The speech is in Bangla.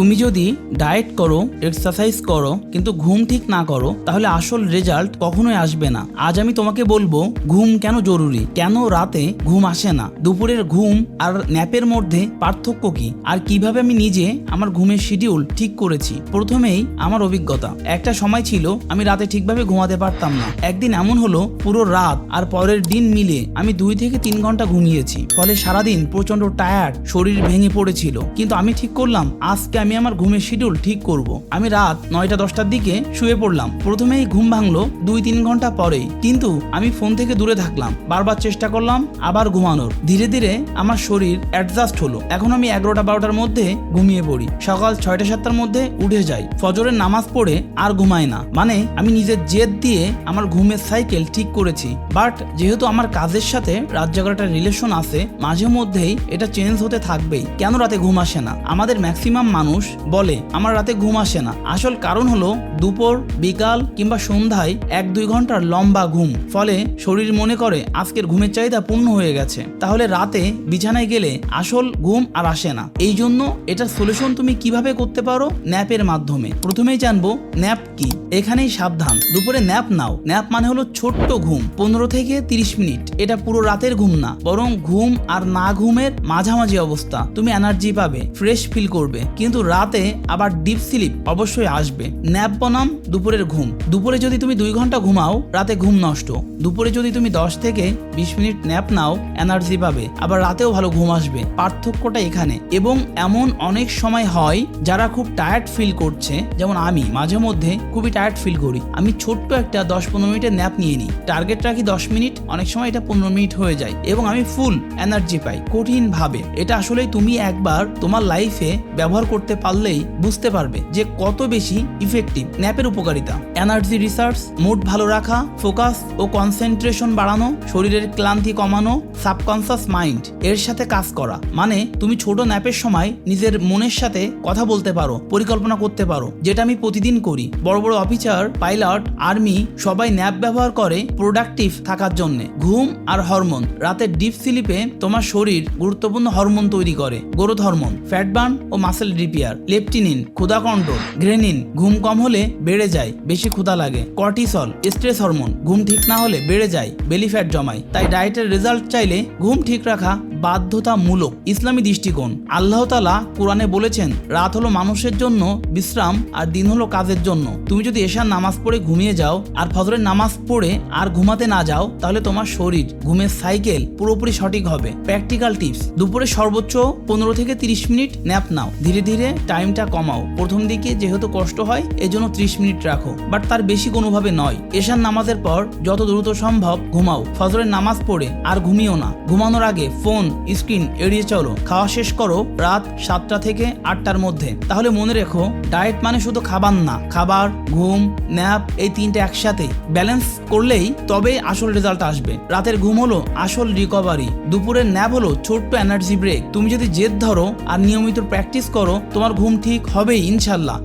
তুমি যদি ডায়েট করো, এক্সারসাইজ করো, কিন্তু ঘুম ঠিক না করো, তাহলে আসল রেজাল্ট কখনোই আসবে না। আজ আমি তোমাকে বলব, ঘুম কেন জরুরি? কেন রাতে ঘুম আসে না? দুপুরের ঘুম আর ন্যাপের মধ্যে পার্থক্য কি? আর কীভাবে আমি নিজে আমার ঘুমের শিডিউল ঠিক করেছি? প্রথমেই আমার অভিজ্ঞতা। একটা সময় ছিল, আমি রাতে ঠিকভাবে ঘুমাতে পারতাম না। একদিন এমন হলো, পুরো রাত আর পরের দিন মিলে আমি দুই থেকে তিন ঘণ্টা ঘুমিয়েছি। ফলে সারাদিন প্রচণ্ড টায়ার্ড শরীর ভেঙে পড়েছিল। কিন্তু আমি ঠিক করলাম, আজকে আমি আমার ঘুমের শিডিউল ঠিক করব। আমি রাত নয়টা দশটার দিকে শুয়ে পড়লাম। প্রথমেই ঘুম ভাঙলো দুই তিন ঘণ্টা পরেই। কিন্তু আমি ফোন থেকে দূরে থাকলাম। বারবার চেষ্টা করলাম আবার ঘুমানোর। ধীরে ধীরে আমার শরীর অ্যাডজাস্ট হলো। এখন আমি এগারোটা বারোটার মধ্যে ঘুমিয়ে পড়ি। সকাল ছয়টা সাতটার মধ্যে উঠে যাই। ফজরের নামাজ পড়ে আর ঘুমাই না। মানে আমি নিজের জেদ দিয়ে আমার ঘুমের সাইকেল ঠিক করেছি। বাট যেহেতু আমার কাজের সাথে রাত একটা রিলেশন আছে, মাঝে মধ্যেই এটা চেঞ্জ হতে থাকবেই। কেন রাতে ঘুম আসে না? আমাদের ম্যাক্সিমাম মানুষ বলে, আমার রাতে ঘুম আসে না। আসল কারণ হলো দুপুর, বিকাল কিংবা সন্ধ্যায় এক দুই ঘণ্টার লম্বা ঘুম। ফলে শরীর মনে করে, আজকের ঘুমের চাহিদা পূর্ণ হয়ে গেছে। তাহলে রাতে বিছানায় গেলে আসল ঘুম আর আসে না। এই জন্য এটার সলিউশন তুমি কীভাবে করতে পারো? ন্যাপের মাধ্যমে। প্রথমেই জানব, ন্যাপ কি? এখানেই সাবধান। দুপুরে ন্যাপ নাও। ন্যাপ মানে হলো ছোট্ট ঘুম, পনেরো থেকে তিরিশ মিনিট। এটা পুরো রাতের ঘুম না, বরং ঘুম আর না ঘুমের মাঝামাঝি অবস্থা। তুমি এনার্জি পাবে ফ্রেশ ফিল করবে। কিন্তু রাতে আবার ডিপ স্লিপ অবশ্যই আসবে। ন্যাপ বনাম, দুপুরের ঘুম। দুপুরে যদি তুমি দুই ঘণ্টা ঘুমাও, রাতে ঘুম নষ্ট। দুপুরে যদি তুমি দশ থেকে বিশ মিনিট ন্যাপ নাও এনার্জি পাবে। আবার রাতেও ভালো ঘুম আসবে। পার্থক্যটা এখানে। এবং এমন অনেক সময় হয় যারা খুব টায়ার্ড ফিল করছে। যেমন আমি, মাঝে মধ্যে খুবই টায়ার্ড ফিল করি। আমি ছোট্ট একটা দশ পনেরো মিনিটের ন্যাপ নিয়ে নিই। টার্গেট রাখি দশ মিনিট, অনেক সময় এটা পনেরো মিনিট হয়ে যায়। এবং আমি ফুল এনার্জি পাই। কঠিন ভাবে এটা আসলে তুমি একবার তোমার লাইফে ব্যবহার করতে পারলেই বুঝতে পারবে যে কত বেশি ইফেক্টিভ ন্যাপের উপকারিতা। এনার্জি রিসার্চ মুড ভালো রাখা ফোকাস ও কনসেন্ট্রেশন বাড়ানো, শরীরের ক্লান্তি কমানো সাবকনসাস মাইন্ড এর সাথে কাজ করা। মানে তুমি ছোট ন্যাপের সময় নিজের মনের সাথে কথা বলতে পারো, পরিকল্পনা করতে পারো, যেটা আমি প্রতিদিন করি। বড় বড় অফিসার পাইলট আর্মি সবাই ন্যাপ ব্যবহার করে প্রোডাক্টিভ থাকার জন্য। ঘুম আর হরমোন রাতের ডিপ স্লিপে তোমার শরীর গুরুত্বপূর্ণ হরমোন তৈরি করে গ্রোথ হরমোন ফ্যাট বার্ন ও মাসেল রিপেয়ার লেপটিনিন ক্ষুধা কন্ট্রোল গ্রেনিন ঘুম কম হলে বেড়ে যায়, বেশি ক্ষুধা লাগে। কর্টিসল, স্ট্রেস হরমোন, ঘুম ঠিক না হলে বেড়ে যায়, বেলি ফ্যাট জমায়। তাই ডায়েটের রেজাল্ট চাইলে ঘুম ঠিক রাখা বাধ্যতামূলক ইসলামী দৃষ্টিকোণ। আল্লাহ তালা কোরআনে বলেছেন, রাত হলো মানুষের জন্য বিশ্রাম আর দিন হলো কাজের জন্য। তুমি যদি এশার নামাজ পড়ে ঘুমিয়ে যাও আর ফজরের নামাজ পড়ে আর ঘুমাতে না যাও, তাহলে তোমার শরীর, ঘুমের সাইকেল পুরোপুরি সঠিক হবে। প্র্যাকটিক্যাল টিপস, দুপুরে সর্বোচ্চ পনেরো থেকে তিরিশ মিনিট ন্যাপ নাও। ধীরে ধীরে টাইমটা কমাও। প্রথম দিকে যেহেতু কষ্ট হয়, এজন্য ত্রিশ মিনিট রাখো। বাট তার বেশি কোনোভাবে নয়। এশার নামাজের পর যত দ্রুত সম্ভব ঘুমাও। ফজরের নামাজ পড়ে আর ঘুমিও না। ঘুমানোর আগে ফোন, স্ক্রিন এড়িয়ে চলো। খাওয়া শেষ করো রাত সাতটা থেকে আটটার মধ্যে। তাহলে মনে রেখো, ডায়েট মানে শুধু খাবার না। খাবার, ঘুম, ন্যাপ এই তিনটে একসাথে। ব্যালেন্স করলেই তবে আসল রেজাল্ট আসবে। রাতের ঘুম হলো আসল রিকভারি দুপুরের ন্যাপ হলো ছোট্ট এনার্জি ব্রেক তুমি যদি জেদ ধরো আর নিয়মিত প্র্যাকটিস করো তোমার ঘুম ঠিক হবেই ইনশাল্লাহ।